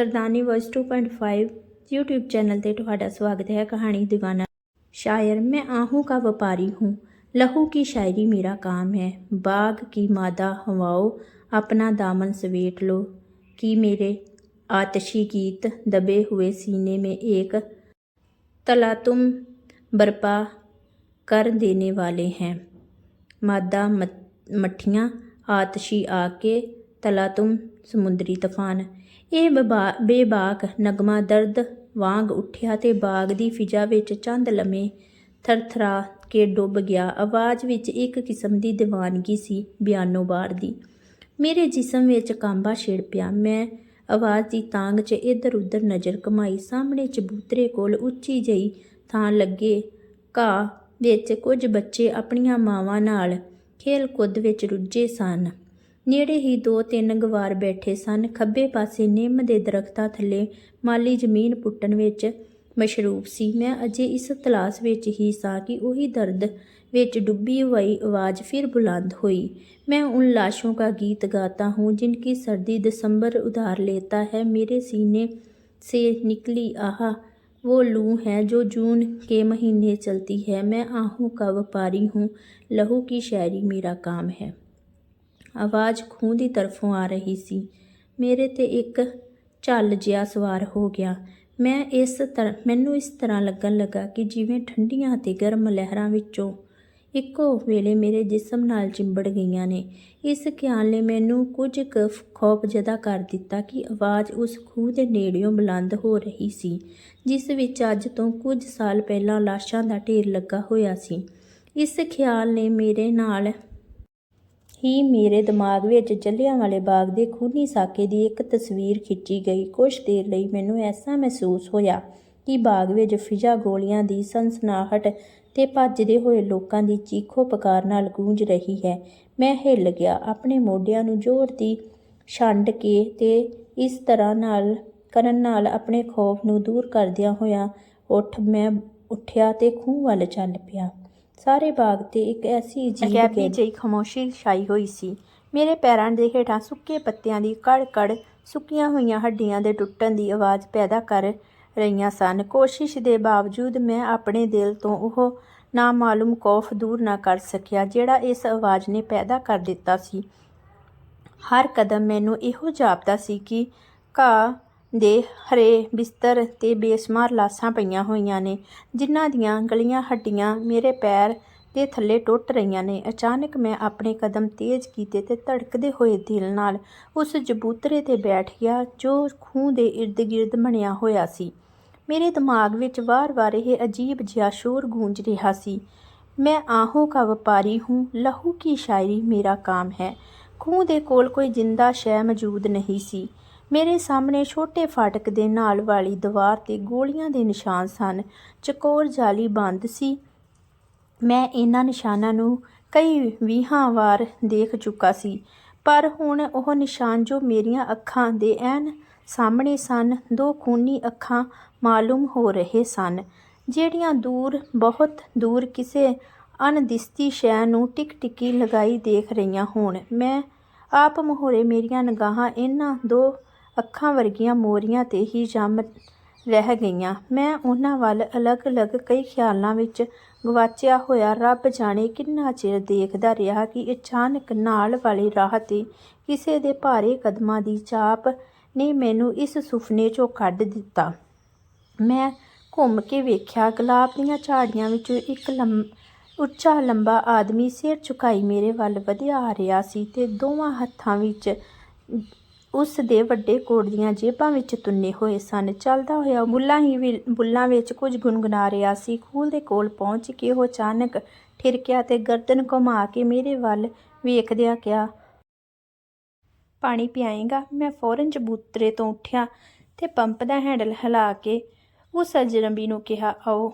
ਸਰਦਾਨੀ voice 2.5 YouTube channel ਤੇ ਤੁਹਾਡਾ ਸਵਾਗਤ ਹੈ ਕਹਾਣੀ दीवाना शायर मैं आहू का व्यापारी हूँ लहू की शायरी मेरा काम है बाग की मादा हवाओ अपना दामन सवेट लो कि मेरे आतशी गीत दबे हुए सीने में एक तलातुम बर्पा कर देने वाले हैं मादा मत- मट्ठियाँ आतशी आके तलातुम ਸਮੁੰਦਰੀ ਤੂਫਾਨ ਇਹ ਬਬਾ- ਬੇਬਾਕ ਨਗਮਾ ਦਰਦ ਵਾਂਗ ਉੱਠਿਆ ਤੇ ਬਾਗ ਦੀ ਫਿਜ਼ਾ ਵਿੱਚ ਚੰਦ ਲਮੇ ਥਰਥਰਾ ਕੇ ਡੁੱਬ ਗਿਆ। ਆਵਾਜ਼ ਵਿੱਚ ਇੱਕ ਕਿਸਮ ਦੀ ਦੀਵਾਨਗੀ ਸੀ ਬਿਆਨੋ ਬਾਰ ਦੀ। ਮੇਰੇ ਜਿਸਮ ਵਿੱਚ ਕਾਂਬਾ ਛਿੜ ਪਿਆ। ਮੈਂ ਆਵਾਜ਼ ਦੀ ਤਾਂਗ 'ਚ ਇੱਧਰ ਉੱਧਰ ਨਜ਼ਰ ਕਮਾਈ ਸਾਹਮਣੇ ਚਬੂਤਰੇ ਕੋਲ ਉੱਚੀ ਜਈ ਥਾਂ ਲੱਗੇ ਘਾਹ ਵਿੱਚ ਕੁਝ ਬੱਚੇ ਆਪਣੀਆਂ ਮਾਵਾਂ ਨਾਲ ਖੇਲ ਕੁੱਦ ਵਿੱਚ ਰੁੱਝੇ ਸਨ। ਨੇੜੇ ਹੀ ਦੋ ਤਿੰਨ ਗਵਾਰ ਬੈਠੇ ਸਨ ਖੱਬੇ ਪਾਸੇ ਨਿੰਮ ਦੇ ਦਰਖਤਾਂ ਥੱਲੇ ਮਾਲੀ ਜ਼ਮੀਨ ਪੁੱਟਣ ਵਿੱਚ ਮਸ਼ਰੂਫ ਸੀ ਮੈਂ ਅਜੇ ਇਸ ਤਲਾਸ਼ ਵਿੱਚ ਹੀ ਸਾਂ ਕਿ ਉਹੀ ਦਰਦ ਵਿੱਚ ਡੁੱਬੀ ਹੋਈ ਆਵਾਜ਼ ਫਿਰ ਬੁਲੰਦ ਹੋਈ मैं उन लाशों का गीत गाता हूँ जिनकी सर्दी दिसंबर उधार लेता है मेरे सीने से निकली आह वो लू है जो जून के महीने चलती है मैं आहू का व्यापारी हूँ लहू की शायरी मेरा काम है ਆਵਾਜ਼ ਖੂਹ ਦੀ ਤਰਫੋਂ ਆ ਰਹੀ ਸੀ। ਮੇਰੇ ਤੇ ਇੱਕ ਝੱਲ ਜਿਹਾ ਸਵਾਰ ਹੋ ਗਿਆ। ਮੈਂ ਇਸ ਤਰ੍ਹਾਂ ਮੈਨੂੰ ਇਸ ਤਰ੍ਹਾਂ ਲੱਗਣ ਲੱਗਾ ਕਿ ਜਿਵੇਂ ਠੰਡੀਆਂ ਅਤੇ ਗਰਮ ਲਹਿਰਾਂ ਵਿੱਚੋਂ ਇੱਕੋ ਵੇਲੇ ਮੇਰੇ ਜਿਸਮ ਨਾਲ ਚਿੰਬੜ ਗਈਆਂ ਨੇ। ਇਸ ਖਿਆਲ ਨੇ ਮੈਨੂੰ ਕੁਝ ਕੁ ਖੌਫ ਜਦਾ ਕਰ ਦਿੱਤਾ ਕਿ ਆਵਾਜ਼ ਉਸ ਖੂਹ ਦੇ ਨੇੜਿਓਂ ਬੁਲੰਦ ਹੋ ਰਹੀ ਸੀ, ਜਿਸ ਵਿੱਚ ਅੱਜ ਤੋਂ ਕੁਝ ਸਾਲ ਪਹਿਲਾਂ ਲਾਸ਼ਾਂ ਦਾ ਢੇਰ ਲੱਗਾ ਹੋਇਆ ਸੀ। ਇਸ ਖਿਆਲ ਨੇ ਮੇਰੇ ਨਾਲ ਹੀ ਮੇਰੇ ਦਿਮਾਗ ਵਿੱਚ ਜਲਿਆਂਵਾਲੇ ਬਾਗ ਦੇ ਖੂਨੀ ਸਾਕੇ ਦੀ ਇੱਕ ਤਸਵੀਰ ਖਿੱਚੀ ਗਈ। ਕੁਝ ਦੇਰ ਲਈ ਮੈਨੂੰ ਐਸਾ ਮਹਿਸੂਸ ਹੋਇਆ ਕਿ ਬਾਗ ਵਿੱਚ ਫਿਜ਼ਾ ਗੋਲੀਆਂ ਦੀ ਸਨਸਨਾਹਟ ਤੇ ਭੱਜਦੇ ਹੋਏ ਲੋਕਾਂ ਦੀ ਚੀਖੋ ਪੁਕਾਰ ਨਾਲ ਗੂੰਜ ਰਹੀ ਹੈ। ਮੈਂ ਹਿੱਲ ਗਿਆ, ਆਪਣੇ ਮੋਢਿਆਂ ਨੂੰ ਜ਼ੋਰ ਦੀ ਛੰਡ ਕੇ ਤੇ ਇਸ ਤਰ੍ਹਾਂ ਨਾਲ, ਕਰਨ ਨਾਲ ਆਪਣੇ ਖੌਫ ਨੂੰ ਦੂਰ ਕਰਦਿਆਂ ਹੋਇਆ ਉੱਠ ਮੈਂ ਉੱਠਿਆ ਤੇ ਖੂਹ ਵੱਲ ਚੱਲ ਪਿਆ। ਸਾਰੇ ਬਾਗ ਤੇ ਇੱਕ ਐਸੀ ਅਜੀਬ ਗੈਬੀ ਜਿਹੀ ਖਾਮੋਸ਼ੀ ਛਾਈ ਹੋਈ ਸੀ। ਮੇਰੇ ਪੈਰਾਂ ਦੇ ਹੇਠਾਂ ਸੁੱਕੇ ਪੱਤਿਆਂ ਦੀ ਕੜ-ਕੜ ਸੁੱਕੀਆਂ ਹੋਈਆਂ ਹੱਡੀਆਂ ਦੇ ਟੁੱਟਣ ਦੀ ਆਵਾਜ਼ ਪੈਦਾ ਕਰ ਰਹੀਆਂ ਸਨ। ਕੋਸ਼ਿਸ਼ ਦੇ ਬਾਵਜੂਦ ਮੈਂ ਆਪਣੇ ਦਿਲ ਤੋਂ ਉਹ ਨਾਮਾਲੂਮ ਖੌਫ ਦੂਰ ਨਾ ਕਰ ਸਕਿਆ ਜਿਹੜਾ ਇਸ ਆਵਾਜ਼ ਨੇ ਪੈਦਾ ਕਰ ਦਿੱਤਾ ਸੀ। ਹਰ ਕਦਮ ਮੈਨੂੰ ਇਹੋ ਜਾਪਦਾ ਸੀ ਕਿ ਘਾਹ ਦੇ ਹਰੇ ਬਿਸਤਰ ਤੇ ਬੇਸਮਾਰ ਲਾਸ਼ਾਂ ਪਈਆਂ ਹੋਈਆਂ ਨੇ, ਜਿਨ੍ਹਾਂ ਦੀਆਂ ਗਲੀਆਂ ਹੱਡੀਆਂ ਮੇਰੇ ਪੈਰ ਦੇ ਥੱਲੇ ਟੁੱਟ ਰਹੀਆਂ ਨੇ। ਅਚਾਨਕ ਮੈਂ ਆਪਣੇ ਕਦਮ ਤੇਜ਼ ਕੀਤੇ ਤੇ ਧੜਕਦੇ ਹੋਏ ਦਿਲ ਨਾਲ ਉਸ ਜਬੂਤਰੇ ਤੇ ਬੈਠ ਗਿਆ, ਜੋ ਖੂਹ ਦੇ ird-gird ਬਣਿਆ ਹੋਇਆ ਸੀ। ਮੇਰੇ ਦਿਮਾਗ ਵਿੱਚ ਵਾਰ-ਵਾਰ ਇਹ ਅਜੀਬ ਜਿਹਾ ਸ਼ੋਰ ਗੂੰਜ ਰਿਹਾ ਸੀ। ਮੈਂ ਆਹੋਂ ਕਾ ਵਪਾਰੀ ਹੂੰ, ਲਹੂ ਕੀ ਸ਼ਾਇਰੀ ਮੇਰਾ ਕਾਮ ਹੈ। ਖੂਹ ਦੇ ਕੋਲ ਕੋਈ ਜਿੰਦਾ ਸ਼ੈ ਮੌਜੂਦ ਨਹੀਂ ਸੀ। ਮੇਰੇ ਸਾਹਮਣੇ ਛੋਟੇ ਫਾਟਕ ਦੇ ਨਾਲ ਵਾਲੀ ਦੀਵਾਰ ਤੇ ਗੋਲੀਆਂ ਦੇ ਨਿਸ਼ਾਨ ਸਨ। ਚਕੋਰ ਜਾਲੀ ਬੰਦ ਸੀ। ਮੈਂ ਇਹਨਾਂ ਨਿਸ਼ਾਨਾਂ ਨੂੰ ਕਈ ਵੀਹਾਂ ਵਾਰ ਦੇਖ ਚੁੱਕਾ ਸੀ, ਪਰ ਹੁਣ ਉਹ ਨਿਸ਼ਾਨ ਜੋ ਮੇਰੀਆਂ ਅੱਖਾਂ ਦੇ ਐਨ ਸਾਹਮਣੇ ਸਨ, ਦੋ ਖੂਨੀ ਅੱਖਾਂ ਮਾਲੂਮ ਹੋ ਰਹੇ ਸਨ, ਜਿਹੜੀਆਂ ਦੂਰ, ਬਹੁਤ ਦੂਰ ਕਿਸੇ ਅਣਦਿਸਤੀ ਸ਼ੈ ਨੂੰ ਟਿਕ ਟਿਕੀ ਲਗਾਈ ਦੇਖ ਰਹੀਆਂ ਹੋਣ। ਮੈਂ ਆਪ ਮਹੋਰੇ ਮੇਰੀਆਂ ਨਿਗਾਹਾਂ ਇਹਨਾਂ ਦੋ ਅੱਖਾਂ ਵਰਗੀਆਂ ਮੋਰੀਆਂ ਤੇ ਹੀ ਜੰਮ ਰਹਿ ਗਈਆਂ। ਮੈਂ ਉਹਨਾਂ ਵੱਲ ਅਲੱਗ-ਅਲੱਗ ਕਈ ਖਿਆਲਾਂ ਵਿੱਚ ਗਵਾਚਿਆ ਹੋਇਆ ਰੱਬ ਜਾਣੇ ਕਿੰਨਾ ਚਿਰ ਦੇਖਦਾ ਰਿਹਾ ਕਿ ਅਚਾਨਕ ਨਾਲ ਵਾਲੀ ਰਾਹ ਤੇ ਕਿਸੇ ਦੇ ਭਾਰੇ ਕਦਮਾਂ ਦੀ ਚਾਪ ਨੇ ਮੈਨੂੰ ਇਸ ਸੁਪਨੇ 'ਚੋਂ ਕੱਢ ਦਿੱਤਾ। ਮੈਂ ਘੁੰਮ ਕੇ ਵੇਖਿਆ, ਗੁਲਾਬ ਦੀਆਂ ਝਾੜੀਆਂ ਵਿੱਚੋਂ ਇੱਕ ਲੰਮ, ਉੱਚਾ ਲੰਬਾ ਆਦਮੀ ਸਿਰ ਝੁਕਾਈ ਮੇਰੇ ਵੱਲ ਵਧਿਆ ਆ ਰਿਹਾ ਸੀ ਤੇ ਦੋਵਾਂ ਹੱਥਾਂ ਵਿੱਚ ਉਸ ਦੇ ਵੱਡੇ ਕੋਟ ਦੀਆਂ ਜੇਬਾਂ ਵਿੱਚ ਤੁੰਨੇ ਹੋਏ ਸਨ। ਚੱਲਦਾ ਹੋਇਆ ਬੁੱਲਾਂ ਹੀ ਵੀ ਵਿੱਚ ਕੁਝ ਗੁੰਗਣਾ ਰਿਹਾ ਸੀ। ਖੂਹ ਦੇ ਕੋਲ ਪਹੁੰਚ ਕੇ ਉਹ ਅਚਾਨਕ ਠਿਰਕਿਆ ਤੇ ਗਰਦਨ ਘੁਮਾ ਕੇ ਮੇਰੇ ਵੱਲ ਵੇਖਦਿਆਂ ਕਿਹਾ, ਪਾਣੀ ਪਿਆਏਗਾ? ਮੈਂ ਫੌਰਨ ਚਬੂਤਰੇ ਤੋਂ ਉੱਠਿਆ ਤੇ ਪੰਪ ਦਾ ਹੈਂਡਲ ਹਿਲਾ ਕੇ ਉਸ ਅਜਨਬੀ ਨੂੰ ਕਿਹਾ, ਆਓ।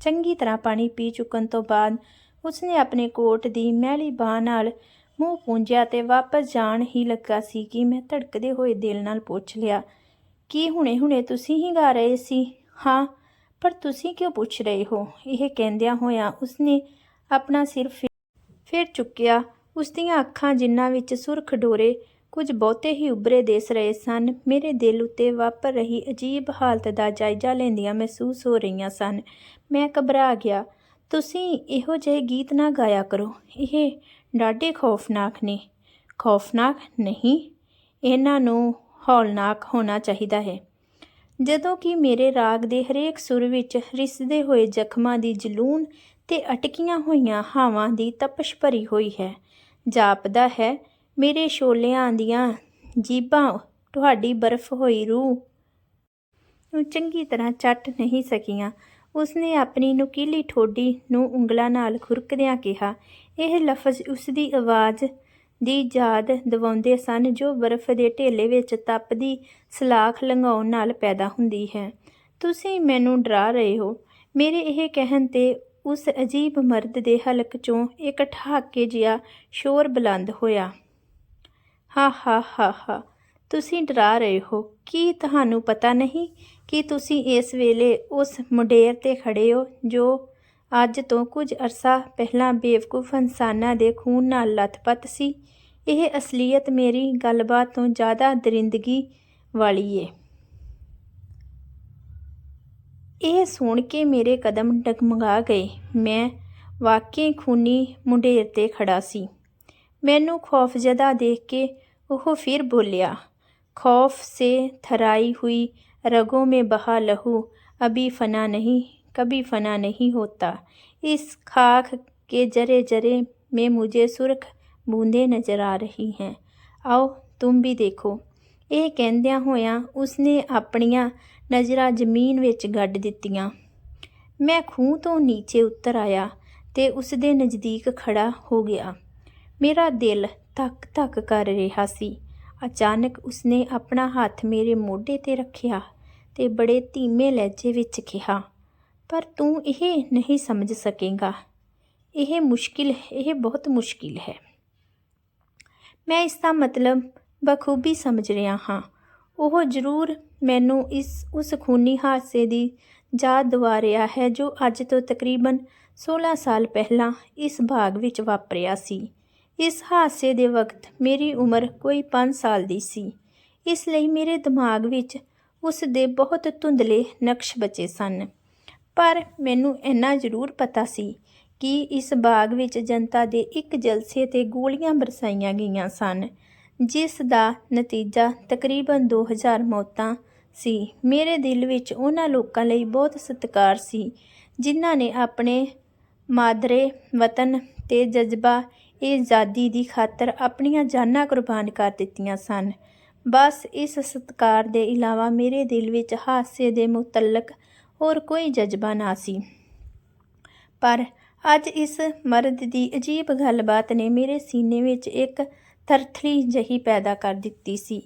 ਚੰਗੀ ਤਰ੍ਹਾਂ ਪਾਣੀ ਪੀ ਚੁੱਕਣ ਤੋਂ ਬਾਅਦ ਉਸਨੇ ਆਪਣੇ ਕੋਟ ਦੀ ਮਹਿਲੀ ਬਾਹ ਨਾਲ ਮੂੰਹ ਪੂੰਝਿਆ ਤੇ ਵਾਪਸ ਜਾਣ ਹੀ ਲੱਗਾ ਸੀ ਕਿ ਮੈਂ ਧੜਕਦੇ ਹੋਏ ਦਿਲ ਨਾਲ ਪੁੱਛ ਲਿਆ, ਕੀ ਹੁਣੇ-ਹੁਣੇ ਤੁਸੀਂ ਹੀ ਗਾ ਰਹੇ ਸੀ? ਹਾਂ, ਪਰ ਤੁਸੀਂ ਕਿਉਂ ਪੁੱਛ ਰਹੇ ਹੋ? ਇਹ ਕਹਿੰਦਿਆਂ ਹੋਇਆਂ ਉਸਨੇ ਆਪਣਾ ਸਿਰ ਫਿਰ ਫਿਰ ਚੁੱਕਿਆ। ਉਸ ਦੀਆਂ ਅੱਖਾਂ ਜਿਨ੍ਹਾਂ ਵਿੱਚ ਸੁਰਖ ਡੋਰੇ ਕੁਝ ਬਹੁਤੇ ਹੀ ਉਭਰੇ ਦਿਸ ਰਹੇ ਸਨ, ਮੇਰੇ ਦਿਲ ਉੱਤੇ ਵਾਪਰ ਰਹੀ ਅਜੀਬ ਹਾਲਤ ਦਾ ਜਾਇਜ਼ਾ ਲੈਂਦੀਆਂ ਮਹਿਸੂਸ ਹੋ ਰਹੀਆਂ ਸਨ। ਮੈਂ ਘਬਰਾ ਗਿਆ। ਤੁਸੀਂ ਇਹੋ ਜਿਹੇ ਗੀਤ ਨਾ ਗਾਇਆ ਕਰੋ। ਇਹ ਡਾਢੇ ਖੌਫਨਾਕ ਨੇ। ਖੌਫਨਾਕ ਨਹੀਂ, ਇਹਨਾਂ ਨੂੰ ਹੌਲਨਾਕ ਹੋਣਾ ਚਾਹੀਦਾ ਹੈ। ਜਦੋਂ ਕਿ ਮੇਰੇ ਰਾਗ ਦੇ ਹਰੇਕ ਸੁਰ ਵਿੱਚ ਰਿਸਦੇ ਹੋਏ ਜ਼ਖਮਾਂ ਦੀ ਜਲੂਣ ਤੇ ਅਟਕੀਆਂ ਹੋਈਆਂ ਹਾਵਾਂ ਦੀ ਤਪਸ਼ ਭਰੀ ਹੋਈ ਹੈ। ਜਾਪਦਾ ਹੈ, ਮੇਰੇ ਸ਼ੋਲਿਆਂ ਦੀਆਂ ਜੀਬਾਂ, ਤੁਹਾਡੀ ਬਰਫ਼ ਹੋਈ ਰੂਹ। ਨੂੰ ਚੰਗੀ ਤਰ੍ਹਾਂ ਚੱਟ ਨਹੀਂ ਸਕੀਆਂ। ਉਸਨੇ ਆਪਣੀ ਨੁਕੀਲੀ ਠੋਡੀ ਨੂੰ ਉਂਗਲਾਂ ਨਾਲ ਖੁਰਕਦਿਆਂ ਕਿਹਾ, ਇਹ ਲਫ਼ਜ਼ ਉਸਦੀ ਆਵਾਜ਼ ਦੀ ਯਾਦ ਦਿਵਾਉਂਦੇ ਸਨ ਜੋ ਬਰਫ਼ ਦੇ ਢੇਲੇ ਵਿੱਚ ਤਪਦੀ ਸਲਾਖ ਲੰਘਾਉਣ ਨਾਲ ਪੈਦਾ ਹੁੰਦੀ ਹੈ। ਤੁਸੀਂ ਮੈਨੂੰ ਡਰਾ ਰਹੇ ਹੋ। ਮੇਰੇ ਇਹ ਕਹਿਣ ਤੇ ਉਸ ਅਜੀਬ ਮਰਦ ਦੇ ਹਲਕ ਚੋਂ ਇੱਕ ਠਾਕੇ ਜਿਹਾ ਸ਼ੋਰ ਬੁਲੰਦ ਹੋਇਆ। ਹਾ ਹਾ ਹਾ ਹਾ, ਤੁਸੀਂ ਡਰਾ ਰਹੇ ਹੋ। ਕੀ ਤੁਹਾਨੂੰ ਪਤਾ ਨਹੀਂ ਕਿ ਤੁਸੀਂ ਇਸ ਵੇਲੇ ਉਸ ਮੁੰਡੇਰ ਤੇ ਖੜੇ ਹੋ ਜੋ ਅੱਜ ਤੋਂ ਕੁਝ ਅਰਸਾ ਪਹਿਲਾਂ ਬੇਵਕੂਫ ਇਨਸਾਨਾਂ ਦੇ ਖੂਨ ਨਾਲ ਲਥਪਥ ਸੀ? ਇਹ ਅਸਲੀਅਤ ਮੇਰੀ ਗੱਲਬਾਤ ਤੋਂ ਜ਼ਿਆਦਾ ਦਰਿੰਦਗੀ ਵਾਲੀ ਏ। ਇਹ ਸੁਣ ਕੇ ਮੇਰੇ ਕਦਮ ਡਗਮਗਾ ਗਏ। ਮੈਂ ਵਾਕਈ ਖੂਨੀ ਮੁੰਡੇਰ ਤੇ ਖੜਾ ਸੀ। ਮੈਨੂੰ ਖੌਫ ਜਦਾ ਦੇਖ ਕੇ ਉਹ ਫਿਰ ਬੋਲਿਆ, ਖੌਫ ਸੇ ਥਰਾਈ ਹੋਈ रगों में बहा लहू अभी फना नहीं कभी फना नहीं होता इस खाक के जरे जरे में मुझे सुर्ख बूंदें नजर आ रही हैं आओ तुम भी देखो ਇਹ ਕਹਿੰਦਿਆਂ ਹੋਇਆਂ ਉਸਨੇ ਆਪਣੀਆਂ ਨਜ਼ਰਾਂ ਜ਼ਮੀਨ ਵਿੱਚ ਗੱਡ ਦਿੱਤੀਆਂ ਮੈਂ ਖੂਹ ਤੋਂ ਨੀਚੇ ਉਤਰ ਆਇਆ ਤੇ ਉਸ ਦੇ ਨਜ਼ਦੀਕ ਖੜਾ ਹੋ ਗਿਆ ਮੇਰਾ ਦਿਲ ਧੱਕ ਧੱਕ ਕਰ ਰਿਹਾ ਸੀ ਅਚਾਨਕ ਉਸਨੇ ਆਪਣਾ ਹੱਥ ਮੇਰੇ ਮੋਢੇ ਤੇ ਰੱਖਿਆ ਤੇ ਬੜੇ ਧੀਮੇ ਲਹਿਜੇ ਵਿੱਚ ਕਿਹਾ, ਪਰ ਤੂੰ ਇਹ ਨਹੀਂ ਸਮਝ ਸਕੇਗਾ। ਇਹ ਮੁਸ਼ਕਿਲ, ਇਹ ਬਹੁਤ ਮੁਸ਼ਕਿਲ ਹੈ। ਮੈਂ ਇਸ ਦਾ ਮਤਲਬ ਬਖੂਬੀ ਸਮਝ ਰਿਹਾ ਹਾਂ। ਉਹ ਜ਼ਰੂਰ ਮੈਨੂੰ ਇਸ, ਉਸ ਖੂਨੀ ਹਾਦਸੇ ਦੀ ਯਾਦ ਦਿਵਾ ਰਿਹਾ ਹੈ ਜੋ ਅੱਜ ਤੋਂ ਤਕਰੀਬਨ 16 ਸਾਲ ਪਹਿਲਾਂ ਇਸ ਬਾਗ ਵਿੱਚ ਵਾਪਰਿਆ ਸੀ। ਇਸ ਹਾਦਸੇ ਦੇ ਵਕਤ ਮੇਰੀ ਉਮਰ ਕੋਈ 5 ਸਾਲ ਦੀ ਸੀ। ਇਸ ਲਈ ਮੇਰੇ ਦਿਮਾਗ ਵਿੱਚ ਉਸ ਦੇ ਬਹੁਤ ਧੁੰਦਲੇ ਨਕਸ਼ ਬਚੇ ਸਨ। ਪਰ ਮੈਨੂੰ ਇੰਨਾ ਜ਼ਰੂਰ ਪਤਾ ਸੀ ਕਿ ਇਸ ਬਾਗ ਵਿੱਚ ਜਨਤਾ ਦੇ ਇੱਕ ਜਲਸੇ ਤੇ ਗੋਲੀਆਂ ਬਰਸਾਈਆਂ ਗਈਆਂ ਸਨ, ਜਿਸ ਦਾ ਨਤੀਜਾ ਤਕਰੀਬਨ 2000 ਮੌਤਾਂ ਸੀ। ਮੇਰੇ ਦਿਲ ਵਿੱਚ ਉਹਨਾਂ ਲੋਕਾਂ ਲਈ ਬਹੁਤ ਸਤਿਕਾਰ ਸੀ, ਜਿਨ੍ਹਾਂ ਨੇ ਆਪਣੇ ਮਾਦਰੇ ਵਤਨ ਤੇ ਜਜ਼ਬਾ ਇਹ ਆਜ਼ਾਦੀ ਦੀ ਖਾਤਰ ਆਪਣੀਆਂ ਜਾਨਾਂ ਕੁਰਬਾਨ ਕਰ ਦਿੱਤੀਆਂ ਸਨ। ਬਸ ਇਸ ਸਤਿਕਾਰ ਦੇ ਇਲਾਵਾ ਮੇਰੇ ਦਿਲ ਵਿੱਚ ਹਾਸੇ ਦੇ ਮੁਤਲਕ ਹੋਰ ਕੋਈ ਜਜ਼ਬਾ ਨਾ ਸੀ। ਪਰ ਅੱਜ ਇਸ ਮਰਦ ਦੀ ਅਜੀਬ ਗੱਲਬਾਤ ਨੇ ਮੇਰੇ ਸੀਨੇ ਵਿੱਚ ਇੱਕ ਥਰਥਲੀ ਜਹੀ ਪੈਦਾ ਕਰ ਦਿੱਤੀ ਸੀ।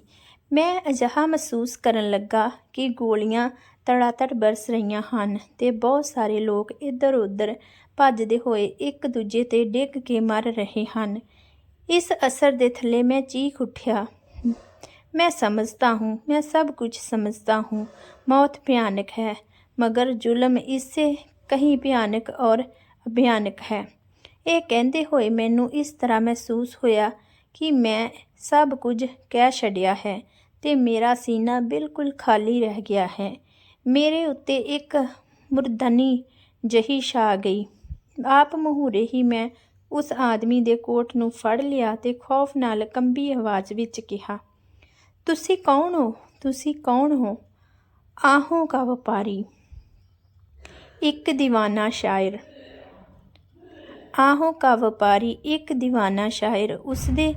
ਮੈਂ ਅਜਿਹਾ ਮਹਿਸੂਸ ਕਰਨ ਲੱਗਾ ਕਿ ਗੋਲੀਆਂ ਤੜਾਤੜ ਬਰਸ ਰਹੀਆਂ ਹਨ ਤੇ ਬਹੁਤ ਸਾਰੇ ਲੋਕ ਇੱਧਰ ਉੱਧਰ ਭੱਜਦੇ ਹੋਏ ਇੱਕ ਦੂਜੇ ਤੇ ਡਿੱਗ ਕੇ ਮਰ ਰਹੇ ਹਨ। ਇਸ ਅਸਰ ਦੇ ਥੱਲੇ ਮੈਂ ਚੀਖ ਉੱਠਿਆ। मैं समझता हूँ मैं सब कुछ समझता हूँ मौत भयानक है मगर जुल्म इससे कहीं भयानक और ਭਿਆਨਕ ਹੈ ਇਹ ਕਹਿੰਦੇ ਹੋਏ ਮੈਨੂੰ ਇਸ ਤਰ੍ਹਾਂ ਮਹਿਸੂਸ ਹੋਇਆ ਕਿ ਮੈਂ ਸਭ ਕੁਝ ਕਹਿ ਛੱਡਿਆ ਹੈ ਤੇ ਮੇਰਾ ਸੀਨਾ ਬਿਲਕੁਲ ਖਾਲੀ ਰਹਿ ਗਿਆ ਹੈ ਮੇਰੇ ਉੱਤੇ ਇੱਕ ਮੁਰਦਨੀ ਜਹੀ ਛਾ ਗਈ ਆਪ ਮਹੂਰੇ ਹੀ ਮੈਂ ਉਸ ਆਦਮੀ ਦੇ ਕੋਟ ਨੂੰ ਫੜ ਲਿਆ ਤੇ ਖੌਫ ਨਾਲ ਕੰਬੀ ਆਵਾਜ਼ ਵਿੱਚ ਕਿਹਾ ਤੁਸੀਂ ਕੌਣ ਹੋ? ਤੁਸੀਂ ਕੌਣ ਹੋ? ਆਹੋਂ ਕਾ ਵਪਾਰੀ। ਇੱਕ ਦੀਵਾਨਾ ਸ਼ਾਇਰ। ਆਹੋਂ ਕਾ ਵਪਾਰੀ, ਇੱਕ ਦੀਵਾਨਾ ਸ਼ਾਇਰ। ਉਸਦੇ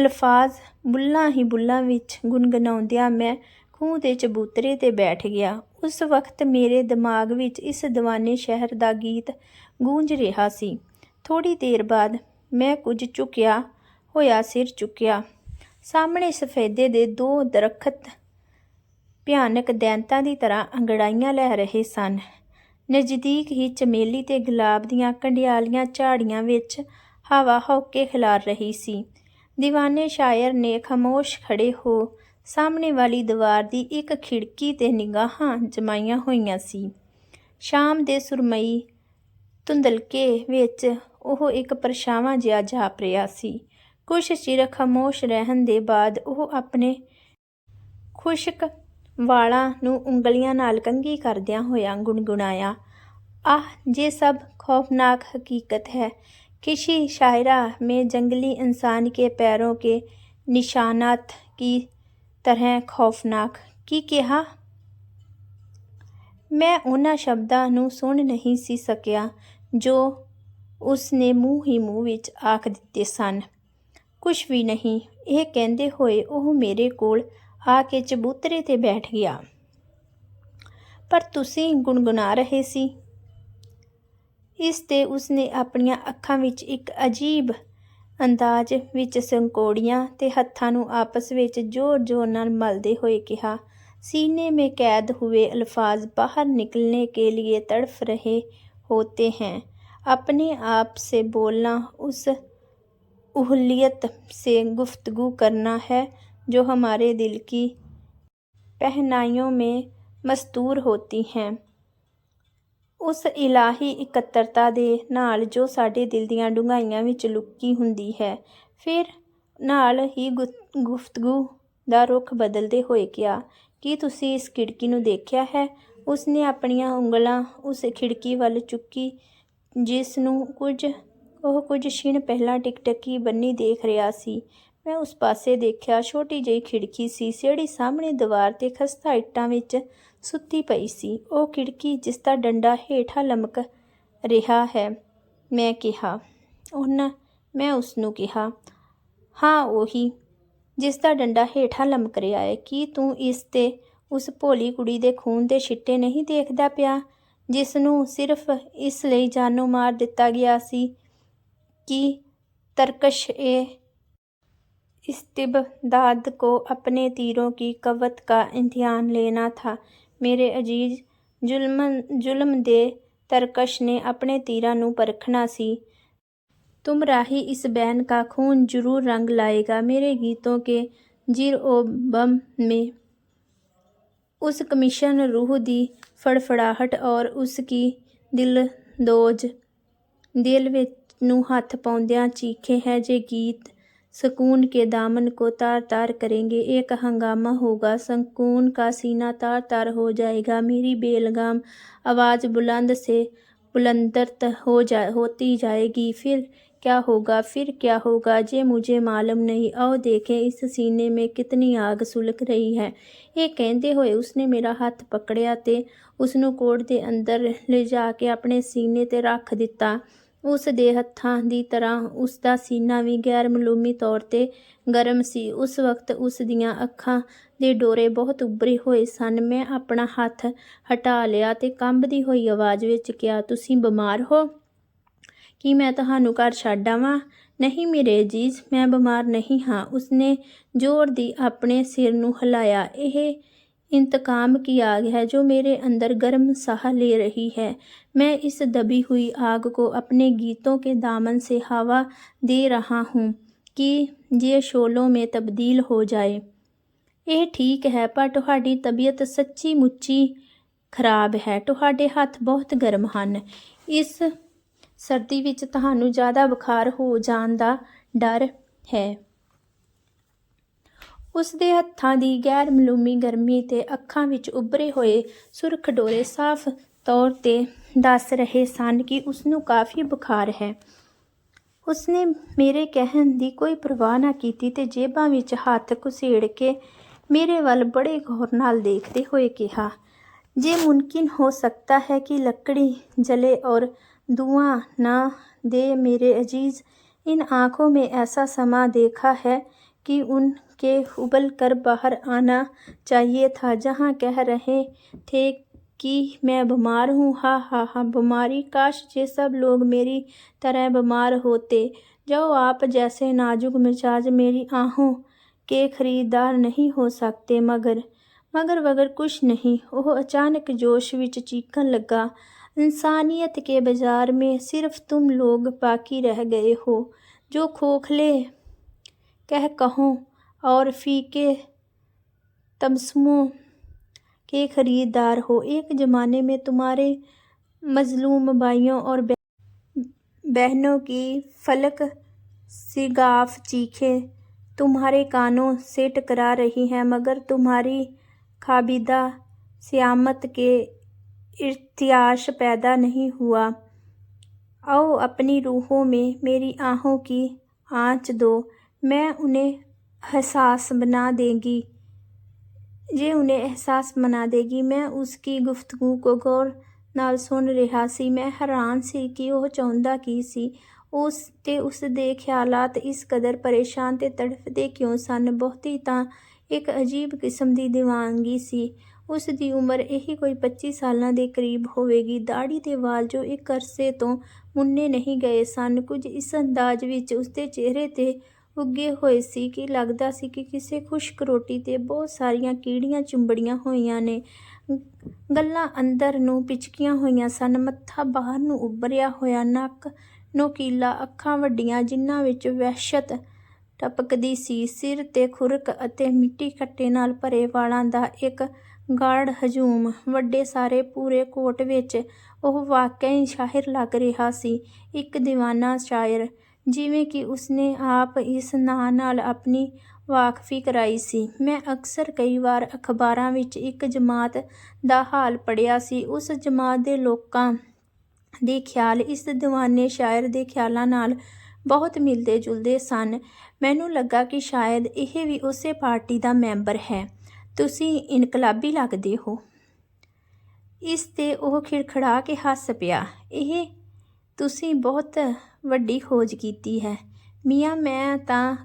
ਅਲਫਾਜ਼ ਬੁੱਲਾਂ ਹੀ ਬੁੱਲਾਂ ਵਿੱਚ ਗੁੰਗਣਾਉਂਦਿਆਂ ਮੈਂ ਖੂਹ ਦੇ ਚਬੂਤਰੇ ਤੇ ਬੈਠ ਗਿਆ। ਉਸ ਵਕਤ ਮੇਰੇ ਦਿਮਾਗ ਵਿੱਚ ਇਸ ਦੀਵਾਨੇ ਸ਼ਹਿਰ ਦਾ ਗੀਤ ਗੂੰਜ ਰਿਹਾ ਸੀ। ਥੋੜੀ ਦੇਰ ਬਾਅਦ ਮੈਂ ਕੁਝ ਝੁਕਿਆ ਹੋਇਆ ਸਿਰ ਚੁੱਕਿਆ। ਸਾਹਮਣੇ ਸਫੈਦੇ ਦੇ ਦੋ ਦਰਖਤ ਭਿਆਨਕ ਦੈਂਤਾਂ ਦੀ ਤਰ੍ਹਾਂ ਅੰਗੜਾਈਆਂ ਲੈ ਰਹੇ ਸਨ। ਨਜ਼ਦੀਕ ਹੀ ਚਮੇਲੀ ਤੇ ਗੁਲਾਬ ਦੀਆਂ ਕੰਡਿਆਲੀਆਂ ਝਾੜੀਆਂ ਵਿੱਚ ਹਵਾ ਹੌਕੇ ਖਿਲਾਰ ਰਹੀ ਸੀ। ਦੀਵਾਨੇ ਸ਼ਾਇਰ ਨੇ ਖਾਮੋਸ਼ ਖੜੇ ਹੋ ਸਾਹਮਣੇ ਵਾਲੀ ਦੀਵਾਰ ਦੀ ਇੱਕ ਖਿੜਕੀ ਤੇ ਨਿਗਾਹਾਂ ਜਮਾਈਆਂ ਹੋਈਆਂ ਸੀ। ਸ਼ਾਮ ਦੇ ਸੁਰਮਈ ਧੁੰਦਲਕੇ ਵਿੱਚ ਉਹ ਇੱਕ ਪਰਛਾਵਾਂ ਜਿਹਾ ਜਾਪ ਰਿਹਾ ਸੀ। ਕੁਛ ਚਿਰ ਖਾਮੋਸ਼ ਰਹਿਣ ਦੇ ਬਾਅਦ ਉਹ ਆਪਣੇ ਖੁਸ਼ਕ ਵਾਲਾਂ ਨੂੰ ਉਂਗਲੀਆਂ ਨਾਲ ਕੰਘੀ ਕਰਦਿਆਂ ਹੋਇਆਂ ਗੁਣਗੁਣਾਇਆ ਆਹ ये सब खौफनाक हकीकत है किसी शायरा में जंगली इंसान के पैरों के निशानात की तरह खौफनाक ਕੀ ਕਿਹਾ ਮੈਂ ਉਹਨਾਂ ਸ਼ਬਦਾਂ ਨੂੰ ਸੁਣ ਨਹੀਂ ਸੀ ਸਕਿਆ ਜੋ ਉਸ ਨੇ ਮੂੰਹ ਹੀ ਮੂੰਹ ਵਿੱਚ ਆਖ ਦਿੱਤੇ ਸਨ ਕੁਛ ਵੀ ਨਹੀਂ ਇਹ ਕਹਿੰਦੇ ਹੋਏ ਉਹ ਮੇਰੇ ਕੋਲ ਆ ਕੇ ਚਬੂਤਰੇ ਤੇ ਬੈਠ ਗਿਆ ਪਰ ਤੁਸੀਂ ਗੁੰਗੁਣਾ ਰਹੇ ਸੀ ਇਸ ਤੇ ਉਸਨੇ ਆਪਣੀਆਂ ਅੱਖਾਂ ਵਿੱਚ ਇੱਕ ਅਜੀਬ ਅੰਦਾਜ਼ ਵਿੱਚ ਸੰਕੋੜੀਆਂ ਤੇ ਹੱਥਾਂ ਨੂੰ ਆਪਸ ਵਿੱਚ ਜ਼ੋਰ-ਜ਼ੋਰ ਨਾਲ ਮਲਦੇ ਹੋਏ ਕਿਹਾ सीने में कैद हुए अल्फाज बाहर निकलने के लिए तड़फ रहे होते हैं अपने आप से बोलना उस उहलियत से गुफ्तगू करना है जो हमारे दिल की पहनाइयों में मस्तूर होती हैं ਉਸ ਇਲਾਹੀ ਇਕੱਤਰਤਾ ਦੇ ਨਾਲ ਜੋ ਸਾਡੇ ਦਿਲ ਦੀਆਂ ਡੂੰਘਾਈਆਂ ਵਿੱਚ ਲੁਕੀ ਹੁੰਦੀ ਹੈ ਫਿਰ ਨਾਲ ਹੀ ਗੁ- ਗੁਫ਼ਤਗੂ ਦਾ ਰੁਖ ਬਦਲਦੇ ਹੋਏ ਕਿਹਾ ਕੀ ਤੁਸੀਂ ਇਸ ਖਿੜਕੀ ਨੂੰ ਦੇਖਿਆ ਹੈ ਉਸਨੇ ਆਪਣੀਆਂ ਉਂਗਲਾਂ ਉਸ ਖਿੜਕੀ ਵੱਲ ਚੁੱਕੀ ਜਿਸ ਨੂੰ ਕੁਝ ਉਹ ਕੁਝ ਛਿਣ ਪਹਿਲਾਂ ਟਿਕਟਕੀ ਬੰਨੀ ਦੇਖ ਰਿਹਾ ਸੀ। ਮੈਂ ਉਸ ਪਾਸੇ ਦੇਖਿਆ, ਛੋਟੀ ਜਿਹੀ ਖਿੜਕੀ ਸੀ ਜਿਹੜੀ ਸਾਹਮਣੇ ਦੀਵਾਰ ਤੇ ਖਸਤਾ ਇੱਟਾਂ ਵਿੱਚ ਸੁੱਤੀ ਪਈ ਸੀ। ਉਹ ਖਿੜਕੀ ਜਿਸ ਦਾ ਡੰਡਾ ਹੇਠਾਂ ਲਮਕ ਰਿਹਾ ਹੈ, ਮੈਂ ਕਿਹਾ। ਉਹਨਾਂ, ਮੈਂ ਉਸ ਨੂੰ ਕਿਹਾ, ਹਾਂ, ਉਹੀ, ਜਿਸ ਦਾ ਡੰਡਾ ਹੇਠਾਂ ਲਮਕ ਰਿਹਾ ਹੈ। ਕੀ ਤੂੰ ਇਸ ਤੇ ਉਸ ਭੋਲੀ ਕੁੜੀ ਦੇ ਖੂਨ ਦੇ ਛਿੱਟੇ ਨਹੀਂ ਦੇਖਦਾ ਪਿਆ, ਜਿਸ ਨੂੰ ਸਿਰਫ ਇਸ ਲਈ ਜਾਨੋਂ ਮਾਰ ਦਿੱਤਾ ਗਿਆ ਸੀ? کی ترکش استبداد کو اپنے تیروں کی قوت کا امتحان لینا تھا۔ میرے عزیز ظلم دے ترکش نے اپنے تیروں نو پرکھنا سی۔ تم راہی اس بین کا خون ضرور رنگ لائے گا۔ میرے گیتوں کے جر او بم میں اس کمیشن روح دی فڑفڑاہٹ اور اس کی دل دوج، دل وچ ਨੂੰ ਹੱਥ ਪਾਉਂਦਿਆਂ ਚੀਖੇ ਹੈ ਜੇ ਗੀਤ ਸਕੂਨ के दामन को तार तार करेंगे एक हंगामा होगा सकून का सीना तार तार हो जाएगा मेरी बेलगाम आवाज़ बुलंद से बुलंदर हो जा होती जाएगी फिर क्या होगा फिर क्या होगा जे मुझे मालूम नहीं आओ देखें इस सीने में कितनी आग सुलग रही है ਇਹ ਕਹਿੰਦੇ ਹੋਏ ਉਸਨੇ ਮੇਰਾ ਹੱਥ ਪਕੜਿਆ ਤੇ ਉਸ ਨੂੰ ਕੋਟ ਦੇ ਅੰਦਰ ਲਿਜਾ ਕੇ ਆਪਣੇ ਸੀਨੇ ਤੇ ਰੱਖ ਦਿੱਤਾ ਉਸ ਦੇ ਹੱਥਾਂ ਦੀ ਤਰ੍ਹਾਂ ਉਸ ਦਾ ਸੀਨਾ ਵੀ ਗੈਰ ਮਾਲੂਮੀ ਤੌਰ ਤੇ ਗਰਮ ਸੀ। ਉਸ ਵਕਤ ਉਸ ਦੀਆਂ ਅੱਖਾਂ ਦੇ ਡੋਰੇ ਬਹੁਤ ਉੱਭਰੇ ਹੋਏ ਸਨ। ਮੈਂ ਆਪਣਾ ਹੱਥ ਹਟਾ ਲਿਆ ਤੇ ਕੰਬਦੀ ਹੋਈ ਆਵਾਜ਼ ਵਿੱਚ ਕਿਹਾ, ਤੁਸੀਂ ਬਿਮਾਰ ਹੋ? ਕੀ ਮੈਂ ਤੁਹਾਨੂੰ ਘਰ ਛੱਡ ਆਵਾਂ? ਨਹੀਂ ਮੇਰੇ ਅਜੀਜ਼ ਮੈਂ ਬਿਮਾਰ ਨਹੀਂ ਹਾਂ। ਉਸਨੇ ਜ਼ੋਰ ਦੀ ਆਪਣੇ ਸਿਰ ਨੂੰ ਹਿਲਾਇਆ। ਇਹ इंतकाम की आग है जो मेरे अंदर गर्म साह ले रही है मैं इस दबी हुई आग को अपने गीतों के दामन से हवा दे रहा हूँ कि ये शोलों में तब्दील हो जाए ਇਹ ਠੀਕ ਹੈ ਪਰ ਤੁਹਾਡੀ ਤਬੀਅਤ ਸੱਚੀ ਮੁੱਚੀ ਖਰਾਬ ਹੈ ਤੁਹਾਡੇ ਹੱਥ ਬਹੁਤ ਗਰਮ ਹਨ ਇਸ ਸਰਦੀ ਵਿੱਚ ਤੁਹਾਨੂੰ ਜ਼ਿਆਦਾ ਬੁਖਾਰ ਹੋ ਜਾਣ ਦਾ ਡਰ ਹੈ ਉਸ ਦੇ ਹੱਥਾਂ ਦੀ ਗੈਰ ਮਾਲੂਮੀ ਗਰਮੀ ਤੇ ਅੱਖਾਂ ਵਿੱਚ ਉੱਭਰੇ ਹੋਏ ਸੁਰਖ ਡੋਰੇ ਸਾਫ਼ ਤੌਰ ਤੇ ਦੱਸ ਰਹੇ ਸਨ ਕਿ ਉਸ ਨੂੰ ਕਾਫੀ ਬੁਖਾਰ ਹੈ ਉਸਨੇ ਮੇਰੇ ਕਹਿਣ ਦੀ ਕੋਈ ਪਰਵਾਹ ਨਾ ਕੀਤੀ ਤੇ ਜੇਬਾਂ ਵਿੱਚ ਹੱਥ ਘੁਸੇੜ ਕੇ ਮੇਰੇ ਵੱਲ ਬੜੇ ਗੌਰ ਨਾਲ ਦੇਖਦੇ ਹੋਏ ਕਿਹਾ ਜੇ मुमकिन हो सकता है कि लकड़ी जले और धुआं ना दे मेरे अजीज इन आँखों में ऐसा समा देखा है कि کے ابل کر باہر آنا چاہیے تھا۔ جہاں کہہ رہے تھے کہ میں بیمار ہوں ہا ہا ہا بیماری، کاش یہ سب لوگ میری طرح بیمار ہوتے۔ جو آپ جیسے نازک مزاج میری آہوں کے خریدار نہیں ہو سکتے، مگر مگر وگر کچھ نہیں۔ وہ اچانک جوش وچ چیکن لگا۔ انسانیت کے بازار میں صرف تم لوگ باقی رہ گئے ہو۔ جو کھوکھلے کہہ کہوں और फीके तमसमों के खरीदार हो एक ज़माने में तुम्हारे मजलूम भाइयों और बह- बहनों की फलक सिगाफ चीखे तुम्हारे कानों से टकरा रही है मगर तुम्हारी खाबिदा सियामत के इर्तियाश पैदा नहीं हुआ आओ अपनी रूहों में मेरी आहों की आँच दो मैं उन्हें एहसास बना देगी ये उन्हें एहसास बना देगी ਮੈਂ ਉਸ ਕੀ ਗੁਫ਼ਤਗੂ ਕੋ ਗੌਰ ਨਾਲ ਸੁਣ ਰਿਹਾ ਸੀ। ਮੈਂ ਹੈਰਾਨ ਸੀ ਕਿ ਉਹ ਚਾਹੁੰਦਾ ਕੀ ਸੀ। ਉਸ ਤੇ ਉਸ ਦੇ ਖਿਆਲਾਤ ਇਸ ਕਦਰ ਪਰੇਸ਼ਾਨ ਤੇ ਤੜਫਦੇ ਕਿਉਂ ਸਨ? ਬਹੁਤੀ ਤਾਂ ਇੱਕ ਅਜੀਬ ਕਿਸਮ ਦੀ دیਵਾਨਗੀ ਸੀ। ਉਸ ਦੀ ਉਮਰ ਇਹੀ ਕੋਈ 25 ਸਾਲਾਂ ਦੇ ਕਰੀਬ ਹੋਵੇਗੀ। ਦਾੜੀ ਤੇ ਵਾਲ ਜੋ ਇੱਕ ਅਰਸੇ ਤੋਂ ਮੁੰਨੇ ਨਹੀਂ ਗਏ ਸਨ। ਕੁਝ ਇਸ ਅੰਦਾਜ਼ ਵਿੱਚ ਉਸ ਦੇ ਚਿਹਰੇ ਤੇ ਉੱਗੇ ਹੋਏ ਸੀ ਕਿ ਲੱਗਦਾ ਸੀ ਕਿ ਕਿਸੇ ਖੁਸ਼ਕ ਰੋਟੀ ਤੇ ਬਹੁਤ ਸਾਰੀਆਂ ਕੀੜੀਆਂ ਚੁੰਬੜੀਆਂ ਹੋਈਆਂ ਨੇ। ਗੱਲਾਂ ਅੰਦਰ ਨੂੰ ਪਿਚਕੀਆਂ ਹੋਈਆਂ ਸਨ। ਮੱਥਾ ਬਾਹਰ ਨੂੰ ਉੱਭਰਿਆ ਹੋਇਆ ਨੱਕ, ਨੋਕੀਲਾ ਅੱਖਾਂ ਵੱਡੀਆਂ, ਜਿਨ੍ਹਾਂ ਵਿੱਚ ਵਹਿਸ਼ਤ ਟਪਕਦੀ ਸੀ। ਸਿਰ ਤੇ ਖੁਰਕ ਅਤੇ ਮਿੱਟੀ ਕੱਟੇ ਨਾਲ ਭਰੇ ਵਾਲਾਂ ਦਾ ਇੱਕ ਗਾੜ ਹਜੂਮ, ਵੱਡੇ ਸਾਰੇ ਪੂਰੇ ਕੋਟ ਵਿੱਚ ਉਹ ਵਾਕਈ ਸ਼ਾਇਰ ਲੱਗ ਰਿਹਾ ਸੀ। ਇੱਕ دیਵਾਨਾ ਸ਼ਾਇਰ ਜਿਵੇਂ ਕਿ ਉਸਨੇ ਆਪ ਇਸ ਨਾਂ ਨਾਲ ਆਪਣੀ ਵਾਕਫੀ ਕਰਾਈ ਸੀ। ਮੈਂ ਅਕਸਰ ਕਈ ਵਾਰ ਅਖਬਾਰਾਂ ਵਿੱਚ ਇੱਕ ਜਮਾਤ ਦਾ ਹਾਲ ਪੜ੍ਹਿਆ ਸੀ। ਉਸ ਜਮਾਤ ਦੇ ਲੋਕਾਂ ਦੇ ਖਿਆਲ ਇਸ ਦੀਵਾਨੇ ਸ਼ਾਇਰ ਦੇ ਖਿਆਲਾਂ ਨਾਲ ਬਹੁਤ ਮਿਲਦੇ ਜੁਲਦੇ ਸਨ। ਮੈਨੂੰ ਲੱਗਾ ਕਿ ਸ਼ਾਇਦ ਇਹ ਵੀ ਉਸੇ ਪਾਰਟੀ ਦਾ ਮੈਂਬਰ ਹੈ। ਤੁਸੀਂ ਇਨਕਲਾਬੀ ਲੱਗਦੇ ਹੋ। ਇਸ ਤੇ ਉਹ ਖਿੜਖੜਾ ਕੇ ਹੱਸ ਪਿਆ। ਇਹ ਤੁਸੀਂ ਬਹੁਤ ਵੱਡੀ ਖੋਜ ਕੀਤੀ ਹੈ। ਮੀਆਂ, ਮੈਂ ਤਾਂ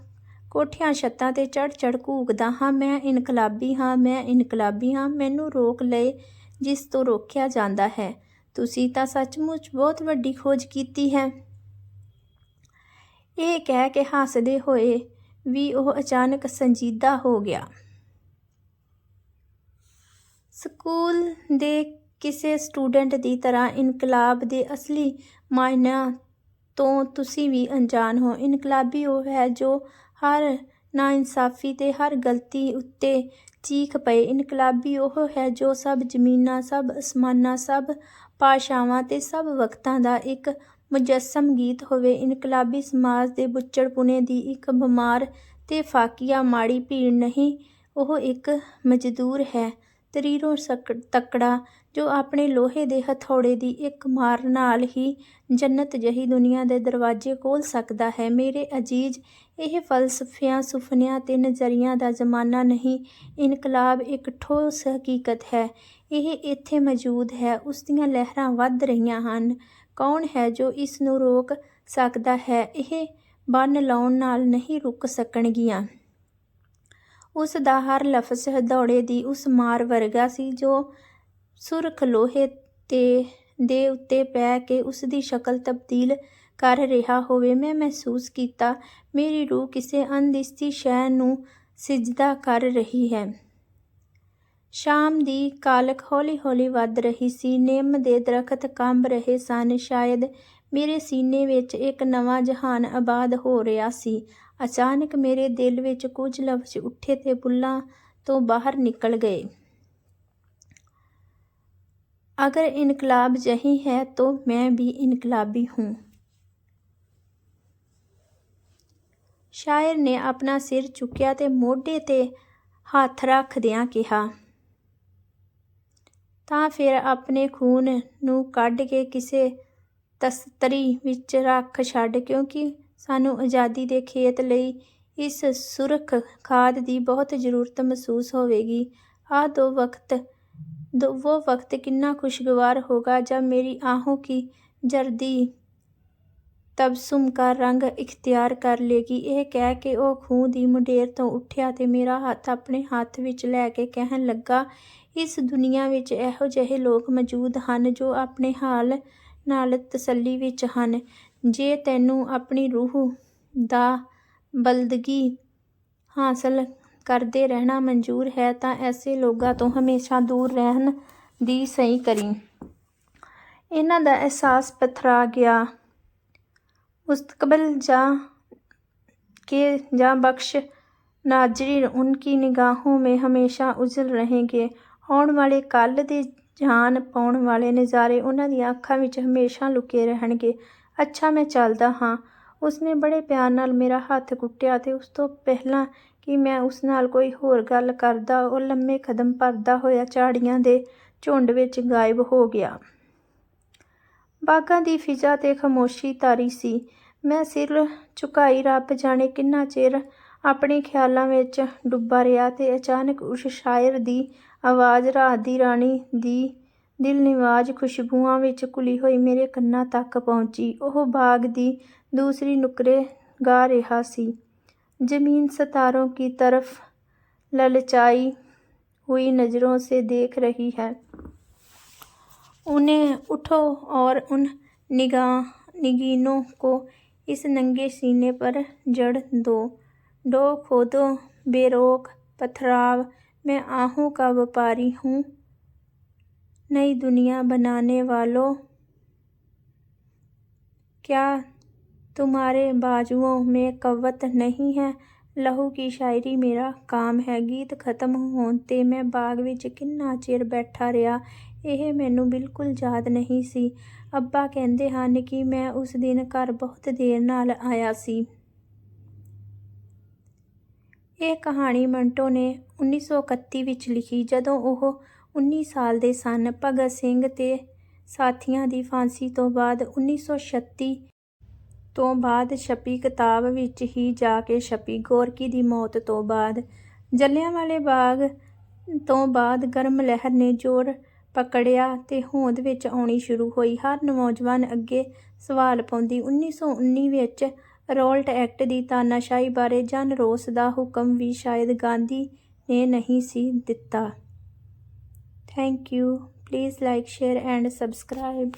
ਕੋਠਿਆਂ ਛੱਤਾਂ ਤੇ ਚੜ ਚੜ ਘੂਕਦਾ ਹਾਂ। ਮੈਂ ਇਨਕਲਾਬੀ ਹਾਂ, ਮੈਂ ਇਨਕਲਾਬੀ ਹਾਂ। ਮੈਨੂੰ ਰੋਕ ਲਏ ਜਿਸ ਤੋਂ ਰੋਕਿਆ ਜਾਂਦਾ ਹੈ। ਤੁਸੀਂ ਤਾਂ ਸੱਚਮੁੱਚ ਬਹੁਤ ਵੱਡੀ ਖੋਜ ਕੀਤੀ ਹੈ। ਇਹ ਕਹਿ ਕੇ ਹੱਸਦੇ ਹੋਏ ਵੀ ਉਹ ਅਚਾਨਕ ਸੰਜੀਦਾ ਹੋ ਗਿਆ। ਸਕੂਲ ਦੇ ਕਿਸੇ ਸਟੂਡੈਂਟ ਦੀ ਤਰ੍ਹਾਂ ਇਨਕਲਾਬ ਦੇ ਅਸਲੀ ਮਾਇਨਿਆਂ ਤੋਂ ਤੁਸੀਂ ਵੀ ਅਣਜਾਣ ਹੋ। ਇਨਕਲਾਬੀ ਉਹ ਹੈ ਜੋ ਹਰ ਨਾਇਨਸਾਫੀ ਤੇ ਹਰ ਗਲਤੀ ਉੱਤੇ ਚੀਖ ਪਏ। ਇਨਕਲਾਬੀ ਉਹ ਹੈ ਜੋ ਸਭ ਜ਼ਮੀਨਾਂ, ਸਭ ਅਸਮਾਨਾਂ, ਸਭ ਭਾਸ਼ਾਵਾਂ ਤੇ ਸਭ ਵਕਤਾਂ ਦਾ ਇੱਕ ਮੁਜੱਸਮ ਗੀਤ ਹੋਵੇ। ਇਨਕਲਾਬੀ ਸਮਾਜ ਦੇ ਬੁੱਚੜਪੁਣੇ ਦੀ ਇੱਕ ਬਿਮਾਰ ਤੇ ਫਾਕੀਆ ਮਾੜੀ ਭੀੜ ਨਹੀਂ, ਉਹ ਇੱਕ ਮਜ਼ਦੂਰ ਹੈ। ਤਰੀਰੋਂ ਤਕੜਾ ਜੋ ਆਪਣੇ ਲੋਹੇ ਦੇ ਹਥੌੜੇ ਦੀ ਇੱਕ ਮਾਰ ਨਾਲ ਹੀ ਜੰਨਤ ਜਹੀ ਦੁਨੀਆ ਦੇ ਦਰਵਾਜ਼ੇ ਖੋਲ ਸਕਦਾ ਹੈ। ਮੇਰੇ ਅਜੀਜ਼, ਇਹ ਫਲਸਫਿਆਂ, ਸੁਫਨਿਆਂ ਤੇ ਨਜ਼ਰੀਆਂ ਦਾ ਜ਼ਮਾਨਾ ਨਹੀਂ, ਇਨਕਲਾਬ ਇੱਕ ਠੋਸ ਹਕੀਕਤ ਹੈ। ਇਹ ਇੱਥੇ ਮੌਜੂਦ ਹੈ, ਉਸ ਦੀਆਂ ਲਹਿਰਾਂ ਵੱਧ ਰਹੀਆਂ ਹਨ। ਕੌਣ ਹੈ ਜੋ ਇਸ ਨੂੰ ਰੋਕ ਸਕਦਾ ਹੈ? ਇਹ ਬੰਨ ਲਾਉਣ ਨਾਲ ਨਹੀਂ ਰੁਕ ਸਕਣਗੀਆਂ। ਉਸ ਦਾ ਹਰ ਲਫ਼ਜ਼ ਹਦੌੜੇ ਦੀ ਉਸ ਮਾਰ ਵਰਗਾ ਸੀ ਜੋ ਸੁਰਖ ਲੋਹੇ ਤੇ ਦੇ ਉੱਤੇ ਪੈ ਕੇ ਉਸ ਦੀ ਸ਼ਕਲ ਤਬਦੀਲ ਕਰ ਰਿਹਾ ਹੋਵੇ, ਮੈਂ ਮਹਿਸੂਸ ਕੀਤਾ, ਮੇਰੀ ਰੂਹ ਕਿਸੇ ਅਣਦਿਸਤੀ ਸ਼ੈ ਨੂੰ ਸਿਜਦਾ ਕਰ ਰਹੀ ਹੈ। ਸ਼ਾਮ ਦੀ ਕਾਲਕ ਹੌਲੀ-ਹੌਲੀ ਵੱਧ ਰਹੀ ਸੀ, ਨਿੰਮ ਦੇ ਦਰਖਤ ਕੰਬ ਰਹੇ ਸਨ, ਸ਼ਾਇਦ ਮੇਰੇ ਸੀਨੇ ਵਿੱਚ ਇੱਕ ਨਵਾਂ ਜਹਾਨ ਆਬਾਦ ਹੋ ਰਿਹਾ ਸੀ। ਅਚਾਨਕ ਮੇਰੇ ਦਿਲ ਵਿੱਚ ਕੁਝ ਲਫ਼ਜ਼ ਉੱਠੇ ਤੇ ਬੁੱਲਾਂ ਤੋਂ ਬਾਹਰ ਨਿਕਲ ਗਏ। अगर इनकलाब यही है तो मैं भी इनकलाबी हूँ ਸ਼ਾਇਰ ਨੇ ਆਪਣਾ ਸਿਰ ਚੁੱਕਿਆ ਤੇ ਮੋਢੇ ਤੇ ਹੱਥ ਰੱਖਦਿਆਂ ਕਿਹਾ ਤਾਂ ਫਿਰ ਆਪਣੇ ਖੂਨ ਨੂੰ ਕੱਢ ਕੇ ਕਿਸੇ ਤਸਤਰੀ ਵਿੱਚ ਰੱਖ ਛੱਡ ਕਿਉਂਕਿ ਸਾਨੂੰ ਆਜ਼ਾਦੀ ਦੇ ਖੇਤ ਲਈ ਇਸ ਸੁਰਖ ਖਾਦ ਦੀ ਬਹੁਤ ਜ਼ਰੂਰਤ ਮਹਿਸੂਸ ਹੋਵੇਗੀ ਆ ਦੋ ਵਕਤ वो वक्त कितना खुशगवार होगा जब मेरी आहों की जर्दी ਤਬਸੁਮ का ਰੰਗ ਇਖਤਿਆਰ ਕਰ ਲੇਗੀ ਇਹ ਕਹਿ ਕੇ ਉਹ ਖੂਹ ਦੀ ਮੁੰਡੇਰ ਤੋਂ ਉੱਠਿਆ ਤੇ ਮੇਰਾ ਹੱਥ ਆਪਣੇ ਹੱਥ ਵਿੱਚ ਲੈ ਕੇ ਕਹਿਣ ਲੱਗਾ ਇਸ ਦੁਨੀਆ ਵਿੱਚ ਇਹੋ ਜਿਹੇ ਲੋਕ ਮੌਜੂਦ ਹਨ ਜੋ ਆਪਣੇ ਹਾਲ ਨਾਲ ਤਸੱਲੀ ਵਿੱਚ ਹਨ ਜੇ ਤੈਨੂੰ ਆਪਣੀ ਰੂਹ ਦਾ ਬਲਦਗੀ ਹਾਸਲ ਕਰਦੇ ਰਹਿਣਾ ਮਨਜ਼ੂਰ ਹੈ ਤਾਂ ਐਸੇ ਲੋਕਾਂ ਤੋਂ ਹਮੇਸ਼ਾ ਦੂਰ ਰਹਿਣ ਦੀ ਸਹੀ ਕਰੀ ਇਹਨਾਂ ਦਾ ਅਹਿਸਾਸ ਪਥਰਾ ਗਿਆ मुस्तकबिल जा के जा बख्श नाजरीन उनकी निगाहों में हमेशा उजल रहेंगे ਆਉਣ ਵਾਲੇ ਕੱਲ ਦੇ ਜਾਨ ਪਾਉਣ ਵਾਲੇ ਨਜ਼ਾਰੇ ਉਹਨਾਂ ਦੀਆਂ ਅੱਖਾਂ ਵਿੱਚ ਹਮੇਸ਼ਾ ਲੁਕੇ ਰਹਿਣਗੇ ਅੱਛਾ ਮੈਂ ਚੱਲਦਾ ਹਾਂ ਉਸਨੇ ਬੜੇ ਪਿਆਰ ਨਾਲ ਮੇਰਾ ਹੱਥ ਕੁੱਟਿਆ ਤੇ ਉਸ ਤੋਂ ਪਹਿਲਾਂ ਕਿ ਮੈਂ ਉਸ ਨਾਲ ਕੋਈ ਹੋਰ ਗੱਲ ਕਰਦਾ, ਉਹ ਲੰਮੇ ਕਦਮ ਭਰਦਾ ਹੋਇਆ ਝਾੜੀਆਂ ਦੇ ਝੁੰਡ ਵਿੱਚ ਗਾਇਬ ਹੋ ਗਿਆ। ਬਾਗਾਂ ਦੀ ਫਿਜ਼ਾ ਤੇ ਖਮੋਸ਼ੀ ਤਾਰੀ ਸੀ। ਮੈਂ ਸਿਰ ਝੁਕਾਈ ਰੱਬ ਜਾਣੇ ਕਿੰਨਾ ਚਿਰ ਆਪਣੇ ਖਿਆਲਾਂ ਵਿੱਚ ਡੁੱਬਾ ਰਿਹਾ ਤੇ ਅਚਾਨਕ ਉਸ ਸ਼ਾਇਰ ਦੀ ਆਵਾਜ਼, ਰਾਤ ਦੀ ਰਾਣੀ ਦੀ ਦਿਲ ਨਿਵਾਜ ਖੁਸ਼ਬੂਆਂ ਵਿੱਚ ਕੁਲੀ ਹੋਈ ਮੇਰੇ ਕੰਨਾਂ ਤੱਕ ਪਹੁੰਚੀ। ਉਹ ਬਾਗ ਦੀ ਦੂਸਰੀ ਨੁਕਰੇ ਗਾ ਰਿਹਾ ਸੀ। زمین ستاروں کی طرف للچائی ہوئی نظروں سے دیکھ رہی ہے۔ انہیں اٹھو اور ان نگاہ نگینوں کو اس ننگے سینے پر جڑ دو۔ ڈو کھودو، بے روک، پتھراو، میں آہوں کا وپاری ہوں۔ نئی دنیا بنانے والوں، کیا तुम्हारे बाजुओं में कवत नहीं ਹੈ ਲਹੂ ਕੀ ਸ਼ਾਇਰੀ ਮੇਰਾ ਕਾਮ ਹੈ ਗੀਤ ਖਤਮ ਹੋਣ ਤੇ ਮੈਂ ਬਾਗ ਵਿੱਚ ਕਿੰਨਾ ਚਿਰ ਬੈਠਾ ਰਿਹਾ ਇਹ ਮੈਨੂੰ ਬਿਲਕੁਲ ਯਾਦ ਨਹੀਂ ਸੀ ਅੱਬਾ ਕਹਿੰਦੇ ਹਨ ਕਿ ਮੈਂ ਉਸ ਦਿਨ ਘਰ ਬਹੁਤ ਦੇਰ ਨਾਲ ਆਇਆ ਸੀ ਇਹ ਕਹਾਣੀ ਮੰਟੋ ਨੇ 1931 ਵਿੱਚ ਲਿਖੀ ਜਦੋਂ ਉਹ 19 ਸਾਲ ਦੇ ਸਨ ਭਗਤ ਸਿੰਘ ਤੇ ਸਾਥੀਆਂ ਦੀ ਫਾਂਸੀ ਤੋਂ ਬਾਅਦ 1936 ਤੋਂ ਬਾਅਦ ਛਪੀ ਕਿਤਾਬ ਵਿੱਚ ਹੀ ਜਾ ਕੇ ਛਪੀ ਗੋਰਕੀ ਦੀ ਮੌਤ ਤੋਂ ਬਾਅਦ ਜਲਿਆਂਵਾਲੇ ਬਾਗ ਤੋਂ ਬਾਅਦ ਗਰਮ ਲਹਿਰ ਨੇ ਜ਼ੋਰ ਪਕੜਿਆ ਤੇ ਹੋਂਦ ਵਿੱਚ ਆਉਣੀ ਸ਼ੁਰੂ ਹੋਈ। ਹਰ ਨੌਜਵਾਨ ਅੱਗੇ ਸਵਾਲ ਪਾਉਂਦੀ 1919 ਵਿੱਚ ਰੋਲਟ ਐਕਟ ਦੀ ਤਾਨਾਸ਼ਾਹੀ ਬਾਰੇ ਜਨ ਰੋਸ ਦਾ ਹੁਕਮ ਵੀ ਸ਼ਾਇਦ ਗਾਂਧੀ ਨੇ ਨਹੀਂ ਸੀ ਦਿੱਤਾ। Thank you please like share and subscribe